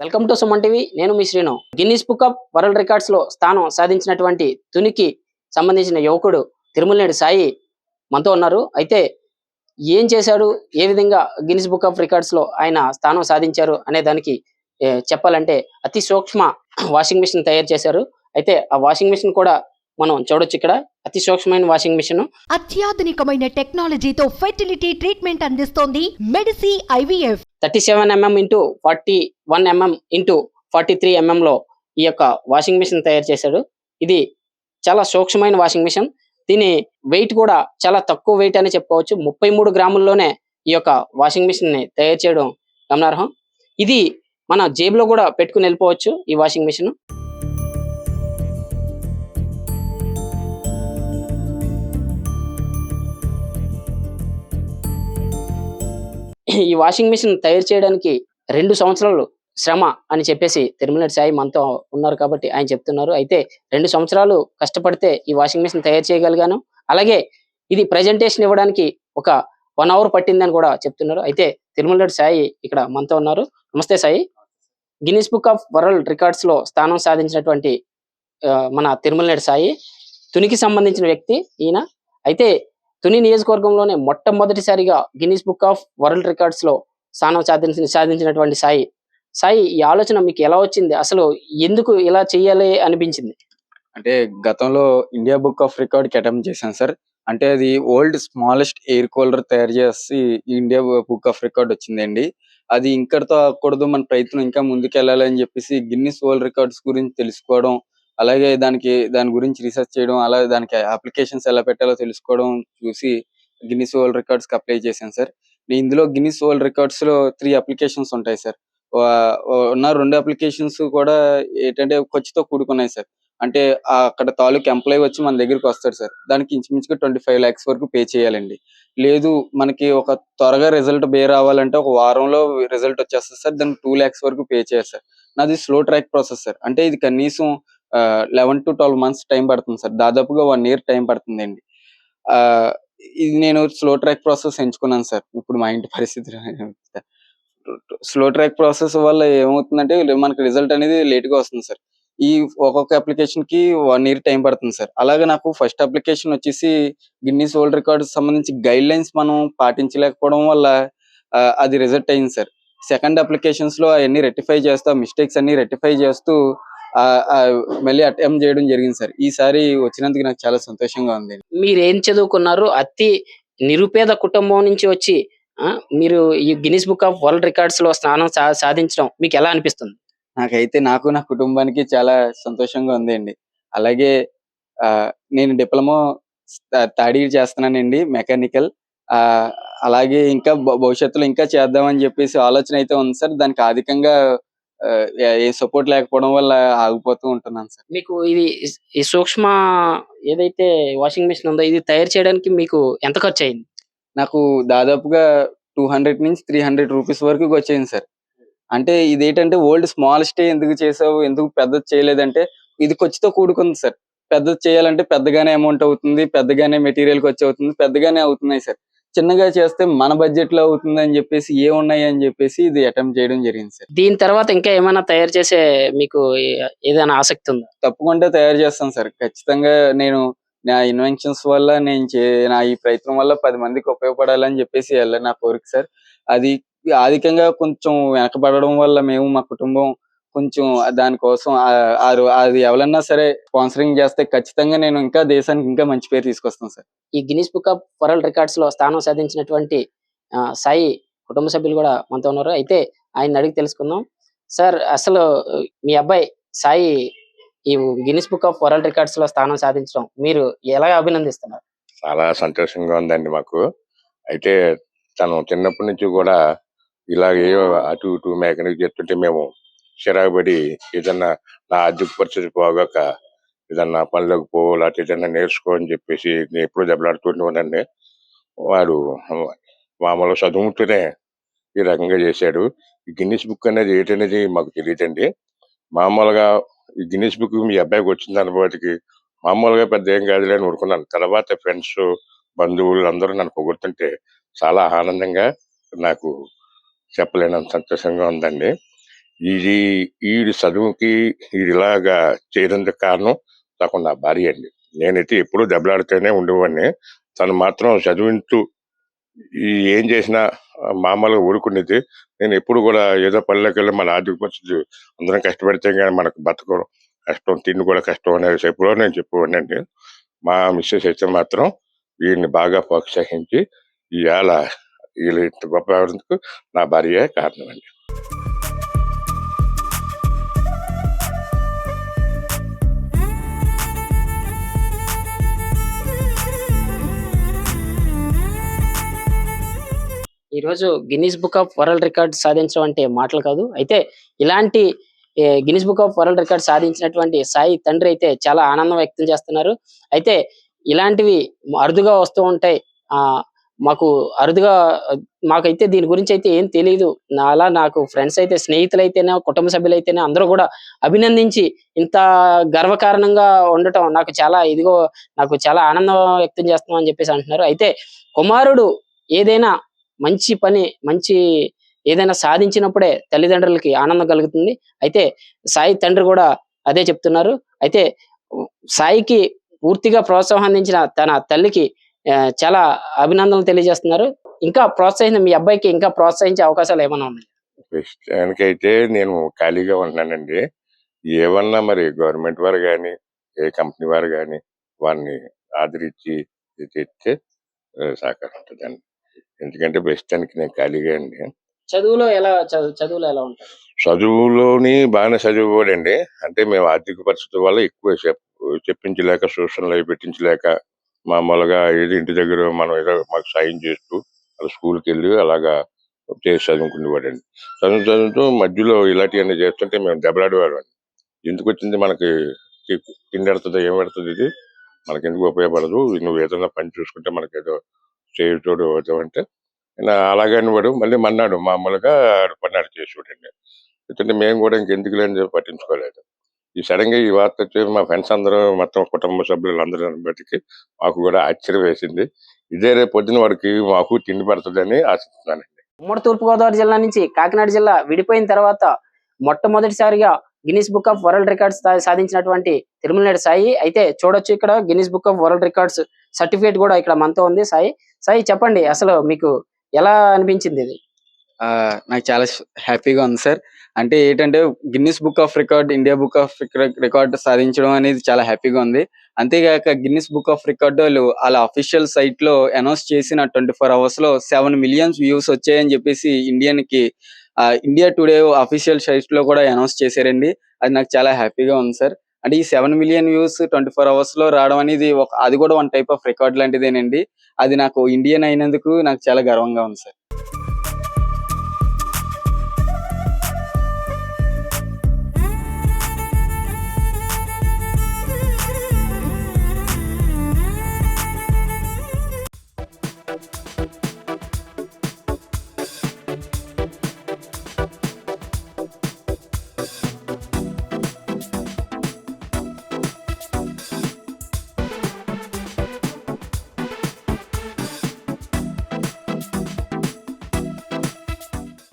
Welcome to Suman TV. నేను మీ Srinu. Guinness book of world రికార్డ్స్లో స్థానం సాధించినటువంటి తునికి సంబంధించిన యువకుడు తిరుమలనేడు సాయి మనతో ఉన్నారు. అయితే ఏం చేశాడు? ఏ విధంగా గిన్నిస్ బుక్ ఆఫ్ రికార్డ్స్లో ఆయన స్థానం సాధించారు అనే దానికి చెప్పాలంటే అతి సూక్ష్మ వాషింగ్ మిషన్ తయారు చేశారు. అయితే ఆ వాషింగ్ మిషన్ కూడా మనం చూడొచ్చు ఇక్కడ. అతి సూక్ష్మమైన వాషింగ్ మిషన్ అత్యాధునికమైన టెక్నాలజీతో ఫెర్టిలిటీ ట్రీట్మెంట్ అందిస్తోంది Medici IVF. Thirty seven mm into forty one mm into forty three ఎంఎంలో ఈ యొక్క వాషింగ్ మిషన్ తయారు చేశాడు. ఇది చాలా సూక్ష్మమైన వాషింగ్ మిషన్ దీని వెయిట్ కూడా చాలా తక్కువ వెయిట్ అని చెప్పుకోవచ్చు. ముప్పై మూడు గ్రాముల్లోనే ఈ యొక్క వాషింగ్ మిషన్ని తయారు చేయడం గమనార్హం. ఇది మన జేబులో కూడా పెట్టుకుని వెళ్ళిపోవచ్చు ఈ వాషింగ్ మిషన్ ఈ వాషింగ్ మిషన్ తయారు చేయడానికి రెండు సంవత్సరాలు శ్రమ అని చెప్పేసి తిరుమల సాయి మనతో ఉన్నారు కాబట్టి ఆయన చెప్తున్నారు. అయితే రెండు సంవత్సరాలు కష్టపడితే ఈ వాషింగ్ మిషన్ తయారు చేయగలిగాను. అలాగే ఇది ప్రజెంటేషన్ ఇవ్వడానికి ఒక వన్ అవర్ పట్టిందని కూడా చెప్తున్నారు. అయితే తిరుమలటి సాయి ఇక్కడ మనతో ఉన్నారు. Namaste Sai. Guinness book of world రికార్డ్స్లో స్థానం సాధించినటువంటి మన తిరుమలనేటి సాయి. తునికి సంబంధించిన వ్యక్తి ఈయన. అయితే తుని నియోజకవర్గంలోనే మొట్టమొదటిసారిగా గిన్నిస్ బుక్ ఆఫ్ వరల్డ్ రికార్డ్స్లో స్థానం సాధించిన సాధించినటువంటి సాయి. సాయి ఈ ఆలోచన మీకు ఎలా వచ్చింది? అసలు ఎందుకు ఇలా చేయాలి అనిపించింది? అంటే గతంలో ఇండియా బుక్ ఆఫ్ రికార్డ్కి అటెంప్ట్ చేశాను సార్. అంటే అది ఓల్డ్ స్మాలెస్ట్ ఎయిర్ కూలర్ తయారు చేసి ఇండియా బుక్ ఆఫ్ రికార్డ్ వచ్చిందండి. అది ఇంకటితో ఆగకూడదు. మన ప్రయత్నం ఇంకా ముందుకెళ్ళాలి అని చెప్పేసి గిన్నిస్ వరల్డ్ రికార్డ్స్ గురించి తెలుసుకోవడం అలాగే దానికి దాని గురించి రీసెర్చ్ చేయడం అలాగే దానికి అప్లికేషన్స్ ఎలా పెట్టాలో తెలుసుకోవడం చూసి గిన్నిస్ వరల్డ్ రికార్డ్స్కి అప్లై చేశాను సార్. నేను ఇందులో గిన్నిస్ వరల్డ్ రికార్డ్స్లో త్రీ అప్లికేషన్స్ ఉంటాయి సార్. ఉన్న రెండు అప్లికేషన్స్ కూడా ఏంటంటే ఖర్చుతో కూడుకున్నాయి సార్. అంటే అక్కడ తాలూకు ఎంప్లాయీ వచ్చి మన దగ్గరికి వస్తాడు సార్. దానికి ఇంచుమించుగా ట్వంటీ ఫైవ్ ల్యాక్స్ వరకు పే చేయాలండి. లేదు మనకి ఒక త్వరగా రిజల్ట్ బే రావాలంటే ఒక వారంలో రిజల్ట్ వచ్చేస్తుంది సార్. దానికి టూ ల్యాక్స్ వరకు పే చేయాలి సార్. నాది స్లో ట్రాక్ ప్రాసెస్ సార్. అంటే ఇది కనీసం eleven to twelve months time పడుతుంది సార్. దాదాపుగా వన్ ఇయర్ టైం పడుతుందండి. ఆ, ఇది నేను స్లో ట్రాక్ ప్రాసెస్ ఎంచుకున్నాను సార్. ఇప్పుడు మా ఇంటి పరిస్థితి స్లో ట్రాక్ ప్రాసెస్ వల్ల ఏమవుతుందంటే మనకి రిజల్ట్ అనేది లేట్గా వస్తుంది సార్. ఈ ఒక్కొక్క అప్లికేషన్కి వన్ ఇయర్ టైం పడుతుంది సార్. అలాగే నాకు ఫస్ట్ అప్లికేషన్ వచ్చేసి గిన్నీస్ వరల్డ్ రికార్డ్ సంబంధించి గైడ్ లైన్స్ మనం పాటించలేకపోవడం వల్ల అది రిజల్ట్ అయింది సార్. సెకండ్ అప్లికేషన్స్లో అవన్నీ రెక్టిఫై చేస్తూ మిస్టేక్స్ అన్ని రెక్టిఫై చేస్తూ మళ్ళీ అటెంప్ట్ చేయడం జరిగింది సార్. ఈసారి వచ్చినందుకు నాకు చాలా సంతోషంగా ఉంది. మీరు ఏం చదువుకున్నారు? అతి నిరుపేద కుటుంబం నుంచి వచ్చి మీరు ఈ గిన్నిస్ బుక్ ఆఫ్ వరల్డ్ రికార్డ్స్లో స్థానం సా- సాధించడం మీకు ఎలా అనిపిస్తుంది? నాకైతే నాకు నా కుటుంబానికి చాలా సంతోషంగా ఉందండి. అలాగే ఆ, నేను డిప్లొమా థర్డ్ ఇయర్ చేస్తున్నానండి మెకానికల్. ఆ అలాగే ఇంకా భవిష్యత్తులో ఇంకా చేద్దామని చెప్పేసి ఆలోచన అయితే ఉంది సార్. దానికి అధికంగా ఏ- సపోర్ట్ లేకపోవడం వల్ల ఆగిపోతూ ఉంటున్నాను సార్. మీకు ఇది ఈ సూక్ష్మ ఏదైతే వాషింగ్ మిషన్ ఉందో ఇది తయారు చేయడానికి మీకు ఎంత ఖర్చు అయింది? నాకు దాదాపుగా టూ హండ్రెడ్ నుంచి త్రీ హండ్రెడ్ రూపీస్ వరకు వచ్చేసింది సార్. అంటే ఇదేంటంటే ఓల్డ్ స్మాల్ స్టే ఎందుకు చేసావు ఎందుకు పెద్దది చేయలేదంటే ఇది ఖర్చుతో కూడుకుంది సార్. పెద్దది చేయాలంటే పెద్దగానే అమౌంట్ అవుతుంది పెద్దగానే మెటీరియల్ ఖర్చు అవుతుంది పెద్దగానే అవుతున్నాయి సార్. చిన్నగా చేస్తే మన బడ్జెట్లో అవుతుంది అని చెప్పేసి ఏ ఉన్నాయి అని చెప్పేసి ఇది అటెంప్ట్ చేయడం జరిగింది సార్. దీని తర్వాత ఇంకా ఏమైనా తయారు చేసే మీకు ఏదైనా ఆసక్తి ఉందా? తప్పకుండా తయారు చేస్తాను సార్. ఖచ్చితంగా నేను నా ఇన్వెన్షన్స్ వల్ల నేను చే నా ఈ ప్రయత్నం వల్ల పది మందికి ఉపయోగపడాలని చెప్పేసి వెళ్ళ నా కోరిక సార్. అది అధికంగా కొంచెం వెనకబడడం వల్ల మేము మా కుటుంబం కొంచెం దానికోసం అది ఎవరన్నా సరే స్పాన్సరింగ్ చేస్తే ఖచ్చితంగా నేను ఇంకా దేశానికి ఇంకా మంచి పేరు తీసుకొస్తాను సార్. ఈ గిన్నిస్ బుక్ ఆఫ్ వరల్డ్ రికార్డ్స్లో స్థానం సాధించినటువంటి సాయి కుటుంబ సభ్యులు కూడా మనతో ఉన్నారు. అయితే ఆయన అడిగి తెలుసుకుందాం. సార్ అసలు మీ అబ్బాయి సాయి ఈ గిన్నిస్ బుక్ ఆఫ్ వరల్డ్ రికార్డ్స్లో స్థానం సాధించడం మీరు ఎలా అభినందిస్తున్నారు? చాలా సంతోషంగా ఉందండి మాకు. అయితే తను చిన్నప్పటి నుంచి కూడా ఇలాగే అటు ఇటు మెకానిక్ చేస్తుంటే మేము చిరాకు ఏదన్నా నా ఆర్థిక పరిస్థితి పోగాక ఏదన్నా పనులకు పో లేకపోతే ఏదన్నా నేర్చుకో అని చెప్పేసి నేను ఎప్పుడూ దెబ్బలాడుతూనే వాడు మామూలు చదువుతూనే ఈ రకంగా చేశాడు. ఈ గిన్నిస్ బుక్ అనేది ఏంటనేది మాకు తెలియదండి మామూలుగా ఈ గిన్నిస్ బుక్ మీ అబ్బాయికి వచ్చింది అనుభవానికి మామూలుగా పెద్ద ఏం కాదులే అని ఊరుకున్నాను. తర్వాత ఫ్రెండ్స్ బంధువులు అందరూ నన్ను పొగుడుతుంటే చాలా ఆనందంగా నాకు చెప్పలేనంత సంతోషంగా ఉందండి. ఇది ఈడి చదువుకి ఈడు ఇలాగా చేయడానికి కారణం నాకు నా భార్య అండి. నేనైతే ఎప్పుడూ దెబ్బలాడితేనే ఉండేవాడిని. తను మాత్రం చదివించు ఈ ఏం చేసినా మామూలుగా ఊరుకునేది. నేను ఎప్పుడు కూడా ఏదో పల్లెకి వెళ్ళి మన ఆర్థిక పరిస్థితి అందరం కష్టపడితే కానీ మనకు బతకడం కష్టం తిండి కూడా కష్టం అనేది ఎప్పుడో నేను చెప్పేవాడిని అండి. మా మిస్సెస్ అయితే మాత్రం వీడిని బాగా ప్రోత్సహించి ఇవాళ వీళ్ళు ఇంత గొప్ప నా భార్య కారణం అండి. ఈ రోజు Guinness book of world record సాధించడం అంటే మాటలు కాదు. అయితే ఇలాంటి Guinness book of world record సాధించినటువంటి సాయి తండ్రి అయితే చాలా ఆనందం వ్యక్తం చేస్తున్నారు. అయితే ఇలాంటివి అరుదుగా వస్తూ ఉంటాయి. ఆ మాకు అరుదుగా మాకైతే దీని గురించి అయితే ఏం తెలియదు అలా నాకు ఫ్రెండ్స్ అయితే స్నేహితులు అయితేనే కుటుంబ సభ్యులు అయితేనే అందరూ కూడా అభినందించి ఇంత గర్వకారణంగా ఉండటం నాకు చాలా ఇదిగో నాకు చాలా ఆనందం వ్యక్తం చేస్తున్నాం అని చెప్పేసి అంటున్నారు. అయితే కుమారుడు ఏదైనా మంచి పని మంచి ఏదైనా సాధించినప్పుడే తల్లిదండ్రులకి ఆనందం కలుగుతుంది. అయితే సాయి తండ్రి కూడా అదే చెప్తున్నారు. అయితే సాయికి పూర్తిగా ప్రోత్సాహం అందించిన తన తల్లికి చాలా అభినందనలు తెలియజేస్తున్నారు. ఇంకా ప్రోత్సహించిన మీ అబ్బాయికి ఇంకా ప్రోత్సహించే అవకాశాలు ఏమైనా ఉన్నాయి? ప్రస్తుతానికైతే నేను ఖాళీగా ఉన్నానండి ఏమన్నా మరి గవర్నమెంట్ వారు కానీ ఏ కంపెనీ వారు కానీ వారిని ఆదరించి తెస్తే సహకారం ఉంటుందండి ఎందుకంటే ప్రస్తుతానికి నేను ఖాళీగా అండి. చదువులో ఎలా చదువు చదువులో ఎలా ఉంటారు? చదువులోని బాగానే చదువుకోడండి. అంటే మేము ఆర్థిక పరిస్థితి వల్ల ఎక్కువ చెప్ చెప్పించలేక ట్యూషన్లు అవి పెట్టించలేక మామూలుగా ఏదో ఇంటి దగ్గర మనం ఏదో మాకు సాయం చేస్తూ అలా స్కూల్కి వెళ్ళి అలాగా చేసి చదువుకునేవాడండి. చదువు చదువుతూ మధ్యలో ఇలాంటివన్నీ చేస్తుంటే మేము దెబ్బలాడేవాడు ఎందుకు వచ్చింది మనకి తిండి పెడుతుంది ఏం పెడుతుంది ఇది మనకి ఎందుకు ఉపయోగపడదు. నువ్వు ఏదైనా పని చూసుకుంటే మనకి ఏదో చేయటోడు అంటే నా అలాగని వాడు మళ్ళీ మన్నాడు మామూలుగా పన్నాడు చేసేవాడండి ఎందుకంటే మేము కూడా ఇంకెందుకు లేని చెప్పి పట్టించుకోలేదు. ఈ సడన్గా ఈ వార్త వచ్చి మా ఫ్రెండ్స్ అందరూ మొత్తం కుటుంబ సభ్యులు అందరూ బట్టికి మాకు కూడా ఆశ్చర్యం వేసింది. ఇదే రేపు పొద్దున వాడికి మాకు తిండి పడుతుందని ఆశిస్తున్నానండి. ఉమ్మడి తూర్పుగోదావరి జిల్లా నుంచి కాకినాడ జిల్లా విడిపోయిన తర్వాత మొట్టమొదటిసారిగా Guinness book of world records సాధించినటువంటి తిరుమలనాడు సాయి. అయితే చూడొచ్చు ఇక్కడ Guinness book of world records certificate కూడా ఇక్కడ మనతో ఉంది. సాయి సాయి చెప్పండి అసలు మీకు ఎలా అనిపించింది ఇది? ఆ, నాకు చాలా హ్యాపీగా ఉంది సార్. అంటే ఏంటంటే Guinness book of record India book of record సాధించడం అనేది చాలా హ్యాపీగా ఉంది. అంతేగాక గిన్నిస్ బుక్ ఆఫ్ రికార్డ్ వాళ్ళు వాళ్ళ అఫీషియల్ సైట్లో అనౌన్స్ చేసిన ట్వంటీ ఫోర్ అవర్స్లో సెవెన్ మిలియన్స్ వ్యూస్ వచ్చాయని చెప్పేసి ఇండియన్కి ఇండియా టుడే అఫీషియల్ సైట్లో కూడా అనౌన్స్ చేశారండి. అది నాకు చాలా హ్యాపీగా ఉంది సార్. అంటే ఈ seven million views twenty four అవర్స్లో రావడం అనేది ఒక అది కూడా వన్ టైప్ ఆఫ్ రికార్డ్ లాంటిదేనండి. అది నాకు ఇండియన్ అయినందుకు నాకు చాలా గర్వంగా ఉంది సార్.